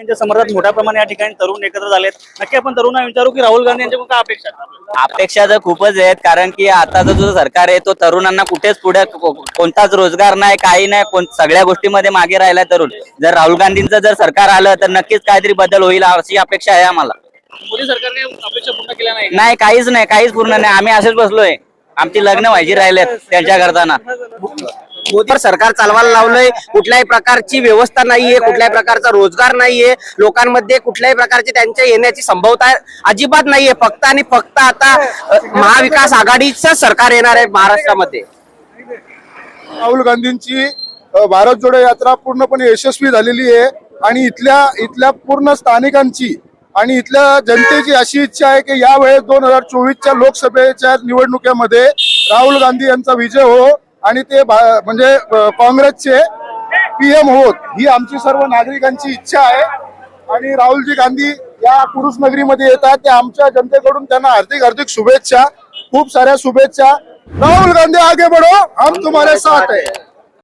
यांच्या समर्थनात मोठ्या प्रमाणे या ठिकाणी तरुण एकत्र झालेत. नक्की आपण तरुणांना विचारू की राहुल गांधी यांच्या काय अपेक्षा आहेत? अपेक्षा तर खूपच आहेत कारण की आताचा जो सरकार आहे तो तरुणांना कुठेच पुढे को- कोणताच रोजगार नाही काही नाही कोण सगळ्या गोष्टीमध्ये मागे राहिला तरुण. जर राहुल गांधींचं जर सरकार आलं तर नक्कीच काहीतरी बदल होईल अशी अपेक्षा आहे आम्हाला. मोदी सरकारने अपेक्षा पूर्ण केल्या नाही नाही काहीच नाही काहीच पूर्ण नाही. आम्ही असेच बसलोय. आमची लग्न व्हायची राहिलेत त्यांच्या करताना मोदी सरकार चालवायला लावलंय. कुठल्याही प्रकारची व्यवस्था नाहीये कुठल्याही प्रकारचा रोजगार नाहीये. लोकांमध्ये कुठल्याही प्रकारची त्यांच्या येण्याची संभवता अजिबात नाहीये. फक्त आणि फक्त आता महाविकास आघाडीच सरकार येणार आहे महाराष्ट्रामध्ये. राहुल गांधींची भारत जोडो यात्रा पूर्णपणे यशस्वी झालेली आहे. आणि इथल्या इथल्या पूर्ण स्थानिकांची आणि इथल्या जनतेची अशी इच्छा आहे की यावेळेस दोन हजार चोवीसच्या लोकसभेच्या निवडणुकीमध्ये राहुल गांधी यांचा विजय हो. आणि ते म्हणजे काँग्रेसचे पीएम होत ही आमची सर्व नागरिकांची इच्छा आहे. आणि राहुलजी गांधी या पुरुष नगरीमध्ये येतात. त्या आमच्या जनतेकडून त्यांना हार्दिक हार्दिक शुभेच्छा. खूप साऱ्या शुभेच्छा. राहुल गांधी आगे बढ़ो. हम तुम्हारे साथ है.